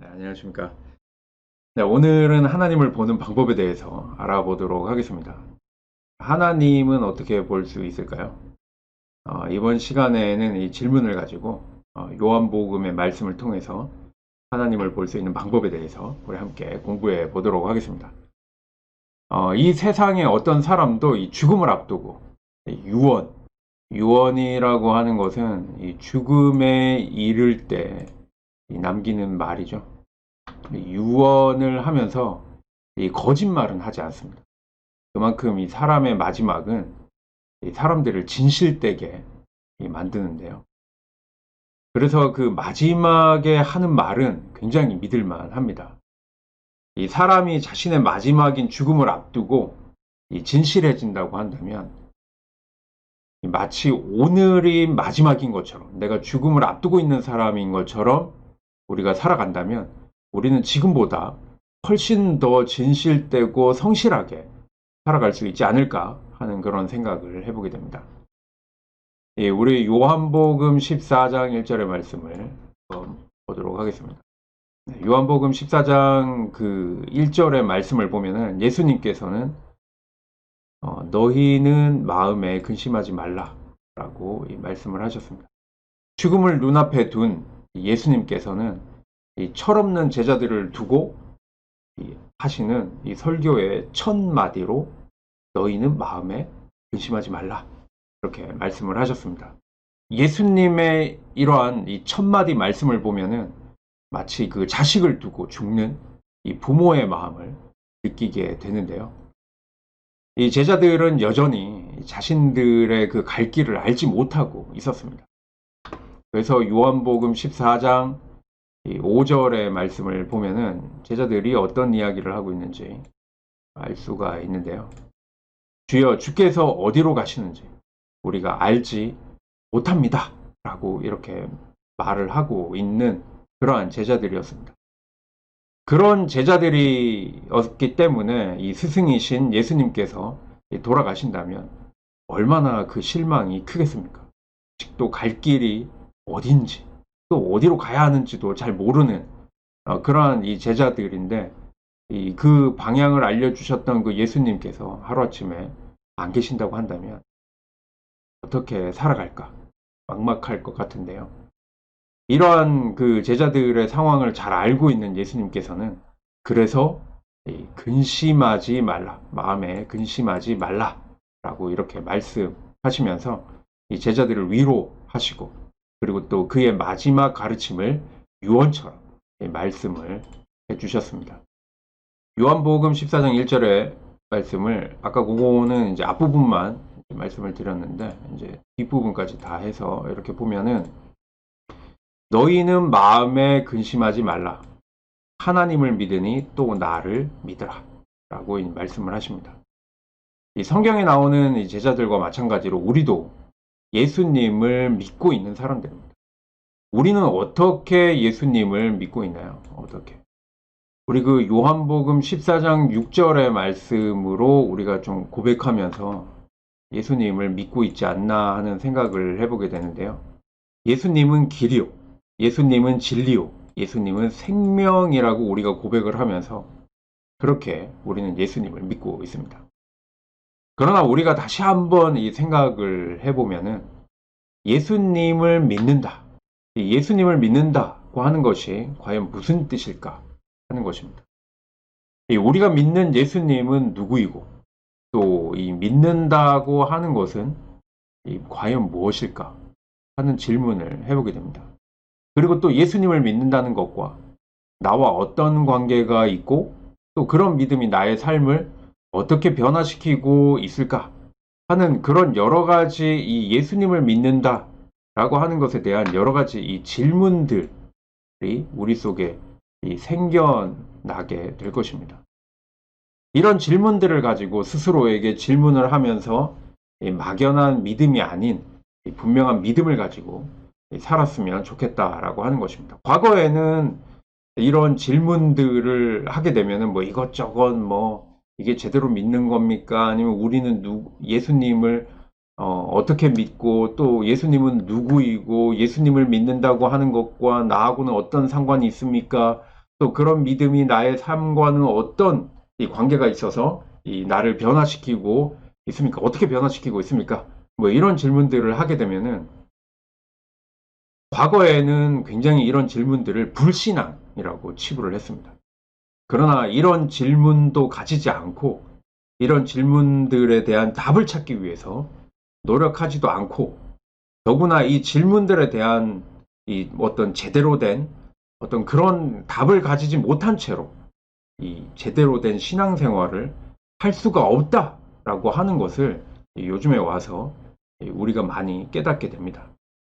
네, 안녕하십니까. 네, 오늘은 하나님을 보는 방법에 대해서 알아보도록 하겠습니다. 하나님은 어떻게 볼 수 있을까요? 어, 이번 시간에는 이 질문을 가지고 어, 요한복음의 말씀을 통해서 하나님을 볼 수 있는 방법에 대해서 우리 함께 공부해 보도록 하겠습니다. 어, 이 세상에 어떤 사람도 이 죽음을 앞두고 이 유언, 유언이라고 하는 것은 이 죽음에 이를 때이 남기는 말이죠. 이 유언을 하면서 이 거짓말은 하지 않습니다. 그만큼 이 사람의 마지막은 이 사람들을 진실되게 이 만드는데요. 그래서 그 마지막에 하는 말은 굉장히 믿을만 합니다. 이 사람이 자신의 마지막인 죽음을 앞두고 이 진실해진다고 한다면 이 마치 오늘이 마지막인 것처럼 내가 죽음을 앞두고 있는 사람인 것처럼 우리가 살아간다면 우리는 지금보다 훨씬 더 진실되고 성실하게 살아갈 수 있지 않을까 하는 그런 생각을 해보게 됩니다. 예, 우리 요한복음 14장 1절의 말씀을 보도록 하겠습니다. 네, 요한복음 14장 그 1절의 말씀을 보면은 예수님께서는 어, 너희는 마음에 근심하지 말라라고 이 말씀을 하셨습니다. 죽음을 눈앞에 둔 예수님께서는 이 철없는 제자들을 두고 이 하시는 이 설교의 첫 마디로 너희는 마음에 근심하지 말라 이렇게 말씀을 하셨습니다. 예수님의 이러한 이 첫 마디 말씀을 보면은 마치 그 자식을 두고 죽는 이 부모의 마음을 느끼게 되는데요. 이 제자들은 여전히 자신들의 그 갈 길을 알지 못하고 있었습니다. 그래서 요한복음 14장 5절의 말씀을 보면은 제자들이 어떤 이야기를 하고 있는지 알 수가 있는데요. 주여 주께서 어디로 가시는지 우리가 알지 못합니다. 라고 이렇게 말을 하고 있는 그러한 제자들이었습니다. 그런 제자들이었기 때문에 이 스승이신 예수님께서 돌아가신다면 얼마나 그 실망이 크겠습니까? 또갈 길이 어딘지 또 어디로 가야 하는지도 잘 모르는 어, 그러한 이 제자들인데 이 그 방향을 알려주셨던 그 예수님께서 하루아침에 안 계신다고 한다면 어떻게 살아갈까 막막할 것 같은데요. 이러한 그 제자들의 상황을 잘 알고 있는 예수님께서는 그래서 이 근심하지 말라 마음에 근심하지 말라라고 이렇게 말씀하시면서 이 제자들을 위로하시고 그리고 또 그의 마지막 가르침을 유언처럼 말씀을 해주셨습니다. 요한복음 14장 1절의 말씀을 아까 그거는 이제 앞부분만 말씀을 드렸는데 이제 뒷부분까지 다 해서 이렇게 보면은 너희는 마음에 근심하지 말라. 하나님을 믿으니 또 나를 믿으라. 라고 말씀을 하십니다. 이 성경에 나오는 이 제자들과 마찬가지로 우리도 예수님을 믿고 있는 사람들입니다. 우리는 어떻게 예수님을 믿고 있나요? 어떻게? 우리 그 요한복음 14장 6절의 말씀으로 우리가 좀 고백하면서 예수님을 믿고 있지 않나 하는 생각을 해보게 되는데요. 예수님은 길이요. 예수님은 진리요. 예수님은 생명이라고 우리가 고백을 하면서 그렇게 우리는 예수님을 믿고 있습니다. 그러나 우리가 다시 한번 이 생각을 해보면은 예수님을 믿는다. 예수님을 믿는다고 하는 것이 과연 무슨 뜻일까 하는 것입니다. 우리가 믿는 예수님은 누구이고 또 이 믿는다고 하는 것은 과연 무엇일까 하는 질문을 해보게 됩니다. 그리고 또 예수님을 믿는다는 것과 나와 어떤 관계가 있고 또 그런 믿음이 나의 삶을 어떻게 변화시키고 있을까 하는 그런 여러 가지 이 예수님을 믿는다 라고 하는 것에 대한 여러 가지 이 질문들이 우리 속에 이 생겨나게 될 것입니다. 이런 질문들을 가지고 스스로에게 질문을 하면서 막연한 믿음이 아닌 분명한 믿음을 가지고 살았으면 좋겠다라고 하는 것입니다. 과거에는 이런 질문들을 하게 되면은 뭐 이것저것 뭐 이게 제대로 믿는 겁니까? 아니면 우리는 누, 예수님을 어, 떻게 믿고 또 예수님은 누구이고 예수님을 믿는다고 하는 것과 나하고는 어떤 상관이 있습니까? 또 그런 믿음이 나의 삶과는 어떤 이 관계가 있어서 이 나를 변화시키고 있습니까? 어떻게 변화시키고 있습니까? 뭐 이런 질문들을 하게 되면은 과거에는 굉장히 이런 질문들을 불신앙이라고 치부를 했습니다. 그러나 이런 질문도 가지지 않고 이런 질문들에 대한 답을 찾기 위해서 노력하지도 않고 더구나 이 질문들에 대한 이 어떤 제대로 된 어떤 그런 답을 가지지 못한 채로 이 제대로 된 신앙생활을 할 수가 없다라고 하는 것을 이 요즘에 와서 이 우리가 많이 깨닫게 됩니다.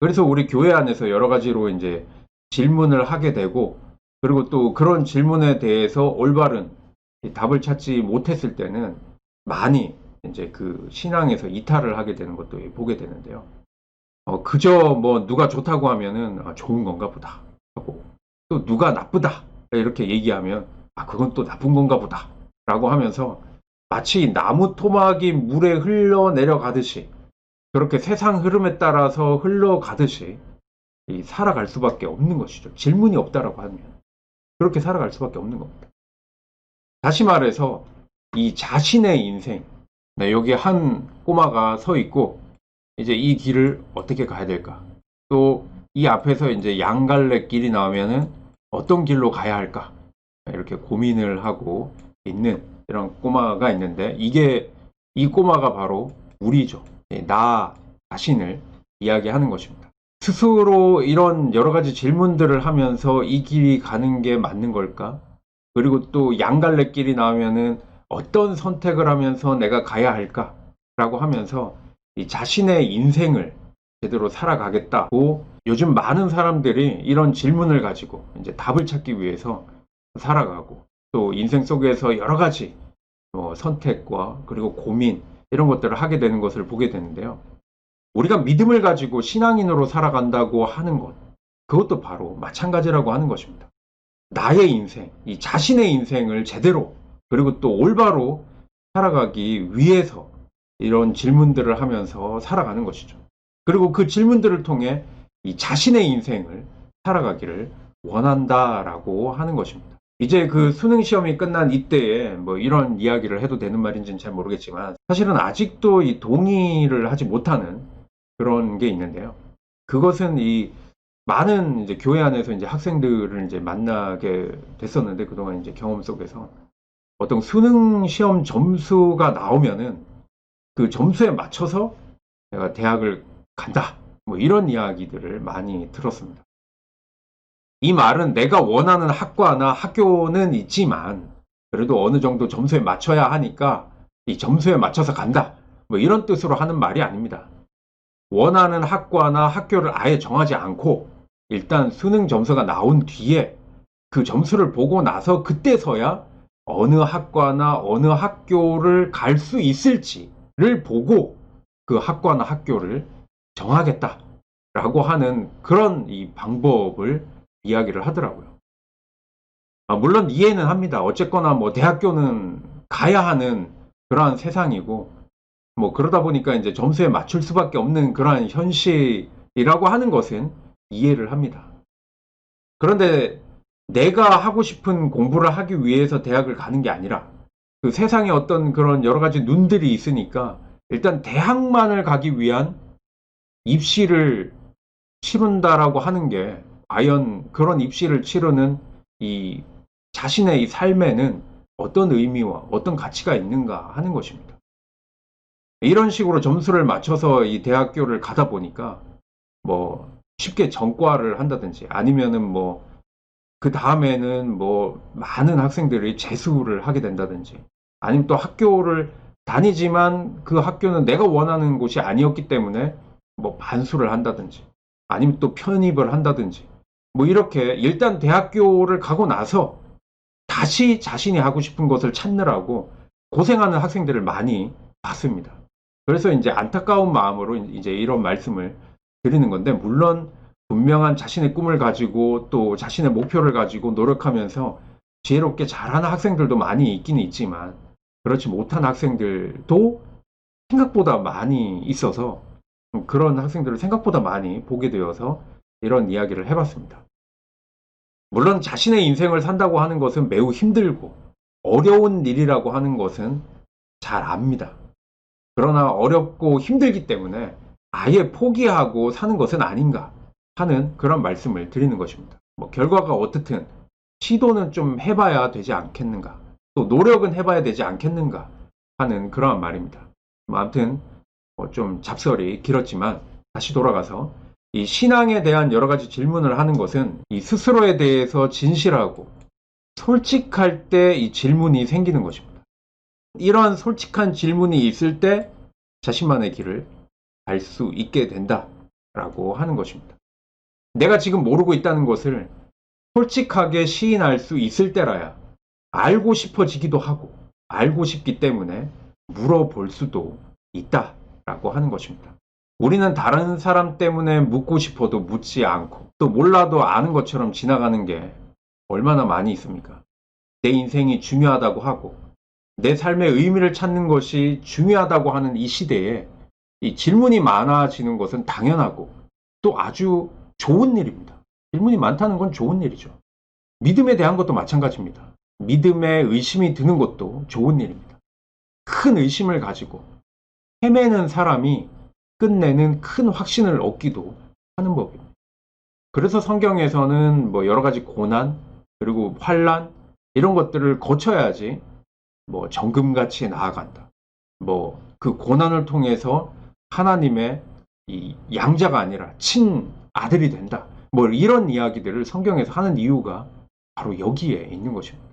그래서 우리 교회 안에서 여러 가지로 이제 질문을 하게 되고 그리고 또 그런 질문에 대해서 올바른 이 답을 찾지 못했을 때는 많이 이제 그 신앙에서 이탈을 하게 되는 것도 보게 되는데요. 어, 그저 뭐 누가 좋다고 하면은 아, 좋은 건가 보다 하고 또 누가 나쁘다 이렇게 얘기하면 아 그건 또 나쁜 건가 보다 라고 하면서 마치 나무 토막이 물에 흘러 내려가듯이 그렇게 세상 흐름에 따라서 흘러가듯이 이 살아갈 수밖에 없는 것이죠. 질문이 없다라고 하면 그렇게 살아갈 수밖에 없는 겁니다. 다시 말해서 이 자신의 인생 네, 여기 한 꼬마가 서 있고 이제 이 길을 어떻게 가야 될까? 또 이 앞에서 이제 양갈래 길이 나오면은 어떤 길로 가야 할까? 이렇게 고민을 하고 있는 이런 꼬마가 있는데 이게 이 꼬마가 바로 우리죠. 예, 나 자신을 이야기하는 것입니다. 스스로 이런 여러 가지 질문들을 하면서 이 길이 가는 게 맞는 걸까? 그리고 또 양갈래 길이 나오면은 어떤 선택을 하면서 내가 가야 할까? 라고 하면서 이 자신의 인생을 제대로 살아가겠다고 요즘 많은 사람들이 이런 질문을 가지고 이제 답을 찾기 위해서 살아가고 또 인생 속에서 여러 가지 뭐 선택과 그리고 고민 이런 것들을 하게 되는 것을 보게 되는데요. 우리가 믿음을 가지고 신앙인으로 살아간다고 하는 것 그것도 바로 마찬가지라고 하는 것입니다. 나의 인생, 이 자신의 인생을 제대로 그리고 또 올바로 살아가기 위해서 이런 질문들을 하면서 살아가는 것이죠. 그리고 그 질문들을 통해 이 자신의 인생을 살아가기를 원한다라고 하는 것입니다. 이제 그 수능 시험이 끝난 이때에 뭐 이런 이야기를 해도 되는 말인지는 잘 모르겠지만 사실은 아직도 이 동의를 하지 못하는 그런 게 있는데요. 그것은 이 많은 이제 교회 안에서 이제 학생들을 이제 만나게 됐었는데 그동안 이제 경험 속에서 어떤 수능 시험 점수가 나오면은 그 점수에 맞춰서 내가 대학을 간다. 뭐 이런 이야기들을 많이 들었습니다. 이 말은 내가 원하는 학과나 학교는 있지만 그래도 어느 정도 점수에 맞춰야 하니까 이 점수에 맞춰서 간다. 뭐 이런 뜻으로 하는 말이 아닙니다. 원하는 학과나 학교를 아예 정하지 않고 일단 수능 점수가 나온 뒤에 그 점수를 보고 나서 그때서야 어느 학과나 어느 학교를 갈 수 있을지를 보고 그 학과나 학교를 정하겠다라고 하는 그런 이 방법을 이야기를 하더라고요. 아, 물론 이해는 합니다. 어쨌거나 뭐 대학교는 가야 하는 그러한 세상이고 뭐 그러다 보니까 이제 점수에 맞출 수밖에 없는 그러한 현실이라고 하는 것은 이해를 합니다. 그런데 내가 하고 싶은 공부를 하기 위해서 대학을 가는 게 아니라 그 세상에 어떤 그런 여러 가지 눈들이 있으니까 일단 대학만을 가기 위한 입시를 치른다라고 하는 게 과연 그런 입시를 치르는 이 자신의 이 삶에는 어떤 의미와 어떤 가치가 있는가 하는 것입니다. 이런 식으로 점수를 맞춰서 이 대학교를 가다 보니까 뭐 쉽게 전과를 한다든지 아니면은 뭐 그 다음에는 뭐 많은 학생들이 재수를 하게 된다든지 아니면 또 학교를 다니지만 그 학교는 내가 원하는 곳이 아니었기 때문에 뭐 반수를 한다든지 아니면 또 편입을 한다든지 뭐 이렇게 일단 대학교를 가고 나서 다시 자신이 하고 싶은 것을 찾느라고 고생하는 학생들을 많이 봤습니다. 그래서 이제 안타까운 마음으로 이제 이런 말씀을 드리는 건데 물론 분명한 자신의 꿈을 가지고 또 자신의 목표를 가지고 노력하면서 지혜롭게 잘하는 학생들도 많이 있기는 있지만 그렇지 못한 학생들도 생각보다 많이 있어서 그런 학생들을 생각보다 많이 보게 되어서 이런 이야기를 해봤습니다. 물론 자신의 인생을 산다고 하는 것은 매우 힘들고 어려운 일이라고 하는 것은 잘 압니다. 그러나 어렵고 힘들기 때문에 아예 포기하고 사는 것은 아닌가 하는 그런 말씀을 드리는 것입니다. 뭐 결과가 어떻든 시도는 좀 해봐야 되지 않겠는가 또 노력은 해봐야 되지 않겠는가 하는 그러한 말입니다. 뭐 아무튼 뭐 좀 잡설이 길었지만 다시 돌아가서 이 신앙에 대한 여러 가지 질문을 하는 것은 이 스스로에 대해서 진실하고 솔직할 때 이 질문이 생기는 것입니다. 이러한 솔직한 질문이 있을 때 자신만의 길을 알수 있게 된다라고 하는 것입니다. 내가 지금 모르고 있다는 것을 솔직하게 시인할 수 있을 때라야 알고 싶어지기도 하고 알고 싶기 때문에 물어볼 수도 있다라고 하는 것입니다. 우리는 다른 사람 때문에 묻고 싶어도 묻지 않고 또 몰라도 아는 것처럼 지나가는 게 얼마나 많이 있습니까? 내 인생이 중요하다고 하고 내 삶의 의미를 찾는 것이 중요하다고 하는 이 시대에 이 질문이 많아지는 것은 당연하고 또 아주 좋은 일입니다. 질문이 많다는 건 좋은 일이죠. 믿음에 대한 것도 마찬가지입니다. 믿음에 의심이 드는 것도 좋은 일입니다. 큰 의심을 가지고 헤매는 사람이 끝내는 큰 확신을 얻기도 하는 법입니다. 그래서 성경에서는 뭐 여러 가지 고난 그리고 환란 이런 것들을 거쳐야지 뭐 정금같이 나아간다. 뭐 그 고난을 통해서 하나님의 이 양자가 아니라 친 아들이 된다. 뭐 이런 이야기들을 성경에서 하는 이유가 바로 여기에 있는 것입니다.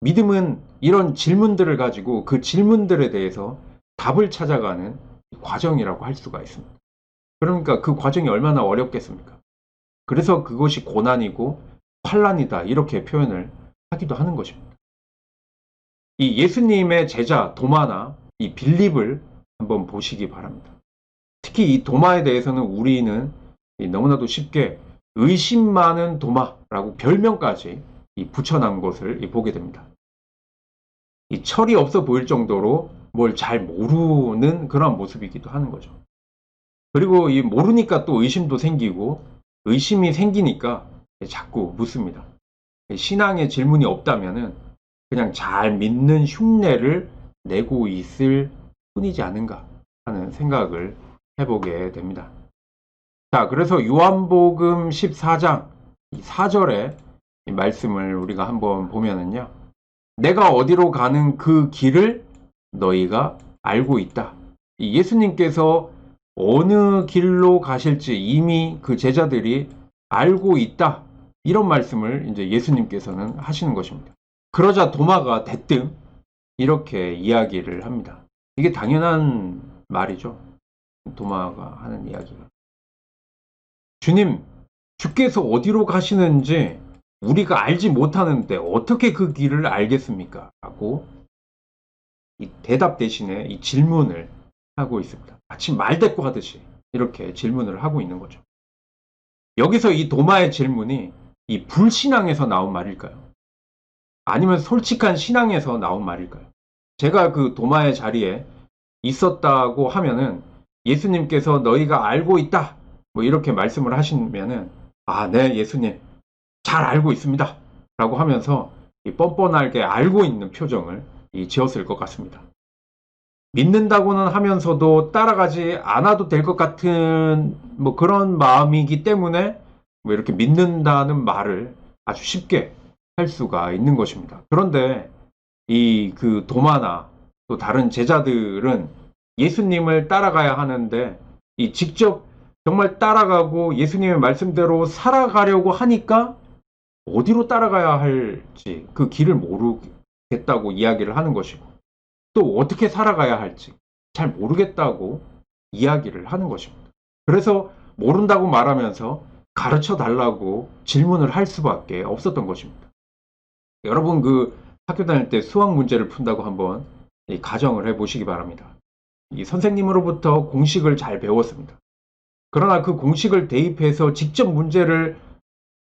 믿음은 이런 질문들을 가지고 그 질문들에 대해서 답을 찾아가는 과정이라고 할 수가 있습니다. 그러니까 그 과정이 얼마나 어렵겠습니까? 그래서 그것이 고난이고 환란이다 이렇게 표현을 하기도 하는 것입니다. 이 예수님의 제자 도마나 이 빌립을 한번 보시기 바랍니다. 특히 이 도마에 대해서는 우리는 이 너무나도 쉽게 의심 많은 도마라고 별명까지 이 붙여난 것을 이 보게 됩니다. 이 철이 없어 보일 정도로 뭘 잘 모르는 그런 모습이기도 하는 거죠. 그리고 이 모르니까 또 의심도 생기고 의심이 생기니까 자꾸 묻습니다. 신앙의 질문이 없다면은 그냥 잘 믿는 흉내를 내고 있을 뿐이지 않은가 하는 생각을 해보게 됩니다. 자, 그래서 요한복음 14장 4절의 말씀을 우리가 한번 보면은요. 내가 어디로 가는 그 길을 너희가 알고 있다. 이 예수님께서 어느 길로 가실지 이미 그 제자들이 알고 있다. 이런 말씀을 이제 예수님께서는 하시는 것입니다. 그러자 도마가 대뜸 이렇게 이야기를 합니다. 이게 당연한 말이죠. 도마가 하는 이야기가. 주님, 주께서 어디로 가시는지 우리가 알지 못하는데 어떻게 그 길을 알겠습니까? 라고 이 대답 대신에 이 질문을 하고 있습니다. 마치 말대꾸 하듯이 이렇게 질문을 하고 있는 거죠. 여기서 이 도마의 질문이 이 불신앙에서 나온 말일까요? 아니면 솔직한 신앙에서 나온 말일까요? 제가 그 도마의 자리에 있었다고 하면은 예수님께서 너희가 알고 있다. 뭐 이렇게 말씀을 하시면은 아, 네, 예수님. 잘 알고 있습니다. 라고 하면서 이 뻔뻔하게 알고 있는 표정을 이 지었을 것 같습니다. 믿는다고는 하면서도 따라가지 않아도 될 것 같은 뭐 그런 마음이기 때문에 뭐 이렇게 믿는다는 말을 아주 쉽게 할 수가 있는 것입니다. 그런데 이 그 도마나 또 다른 제자들은 예수님을 따라가야 하는데 이 직접 정말 따라가고 예수님의 말씀대로 살아가려고 하니까 어디로 따라가야 할지 그 길을 모르겠다고 이야기를 하는 것이고 또 어떻게 살아가야 할지 잘 모르겠다고 이야기를 하는 것입니다. 그래서 모른다고 말하면서 가르쳐 달라고 질문을 할 수밖에 없었던 것입니다. 여러분 그 학교 다닐 때 수학 문제를 푼다고 한번 이 가정을 해 보시기 바랍니다. 이 선생님으로부터 공식을 잘 배웠습니다. 그러나 그 공식을 대입해서 직접 문제를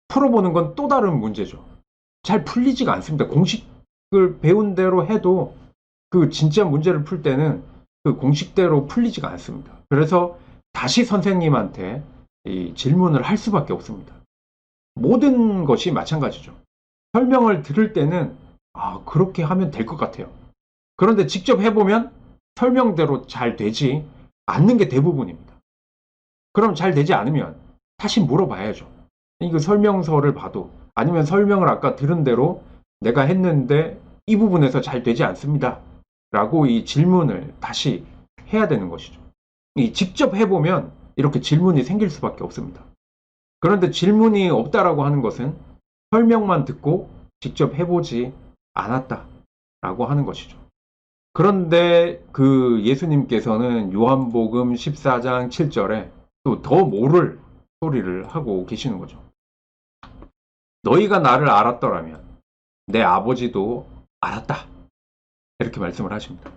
풀어보는 건 또 다른 문제죠. 잘 풀리지가 않습니다. 공식을 배운 대로 해도 그 진짜 문제를 풀 때는 그 공식대로 풀리지가 않습니다. 그래서 다시 선생님한테 이 질문을 할 수밖에 없습니다. 모든 것이 마찬가지죠. 설명을 들을 때는 아, 그렇게 하면 될 것 같아요. 그런데 직접 해보면 설명대로 잘 되지 않는 게 대부분입니다. 그럼 잘 되지 않으면 다시 물어봐야죠. 이거 설명서를 봐도 아니면 설명을 아까 들은 대로 내가 했는데 이 부분에서 잘 되지 않습니다. 라고 이 질문을 다시 해야 되는 것이죠. 이 직접 해보면 이렇게 질문이 생길 수밖에 없습니다. 그런데 질문이 없다라고 하는 것은 설명만 듣고 직접 해보지 않았다 라고 하는 것이죠. 그런데 그 예수님께서는 요한복음 14장 7절에 또 더 모를 소리를 하고 계시는 거죠. 너희가 나를 알았더라면 내 아버지도 알았다. 이렇게 말씀을 하십니다.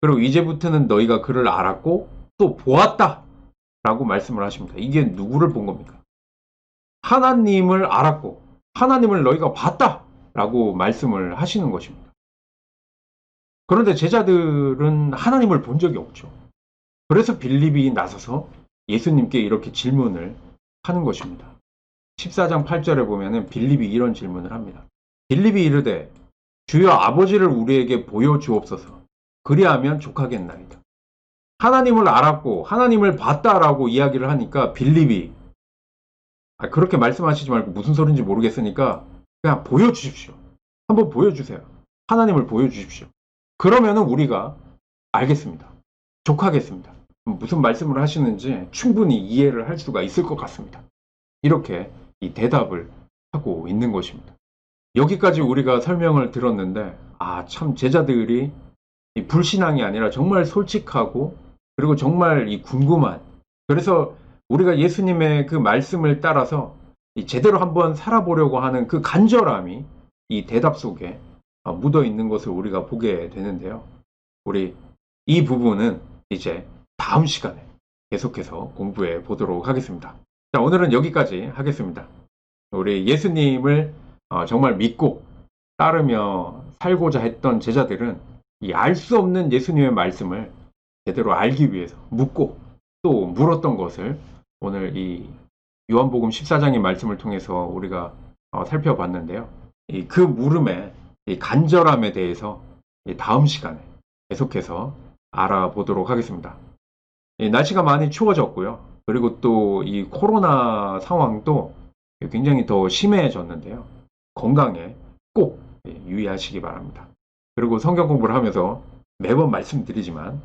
그리고 이제부터는 너희가 그를 알았고 또 보았다. 라고 말씀을 하십니다. 이게 누구를 본 겁니까? 하나님을 알았고 하나님을 너희가 봤다. 라고 말씀을 하시는 것입니다. 그런데 제자들은 하나님을 본 적이 없죠. 그래서 빌립이 나서서 예수님께 이렇게 질문을 하는 것입니다. 14장 8절에 보면은 빌립이 이런 질문을 합니다. 빌립이 이르되 주여 아버지를 우리에게 보여주옵소서. 그리하면 족하겠나이다. 하나님을 알았고 하나님을 봤다라고 이야기를 하니까 빌립이 아, 그렇게 말씀하시지 말고 무슨 소린지 모르겠으니까 그냥 보여주십시오. 한번 보여주세요. 하나님을 보여주십시오. 그러면은 우리가 알겠습니다. 족하겠습니다. 무슨 말씀을 하시는지 충분히 이해를 할 수가 있을 것 같습니다. 이렇게 이 대답을 하고 있는 것입니다. 여기까지 우리가 설명을 들었는데, 아, 참 제자들이 이 불신앙이 아니라 정말 솔직하고, 그리고 정말 이 궁금한, 그래서 우리가 예수님의 그 말씀을 따라서 이 제대로 한번 살아보려고 하는 그 간절함이 이 대답 속에 어, 묻어 있는 것을 우리가 보게 되는데요. 우리 이 부분은 이제 다음 시간에 계속해서 공부해 보도록 하겠습니다. 자, 오늘은 여기까지 하겠습니다. 우리 예수님을 어, 정말 믿고 따르며 살고자 했던 제자들은 이 알 수 없는 예수님의 말씀을 제대로 알기 위해서 묻고 또 물었던 것을 오늘 이 요한복음 14장의 말씀을 통해서 우리가 어, 살펴봤는데요. 이 그 물음의 이 간절함에 대해서 이 다음 시간에 계속해서 알아보도록 하겠습니다. 이 날씨가 많이 추워졌고요. 그리고 또 이 코로나 상황도 굉장히 더 심해졌는데요. 건강에 꼭 유의하시기 바랍니다. 그리고 성경 공부를 하면서 매번 말씀드리지만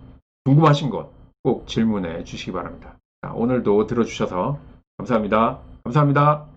궁금하신 것 꼭 질문해 주시기 바랍니다. 자, 오늘도 들어주셔서 감사합니다. 감사합니다.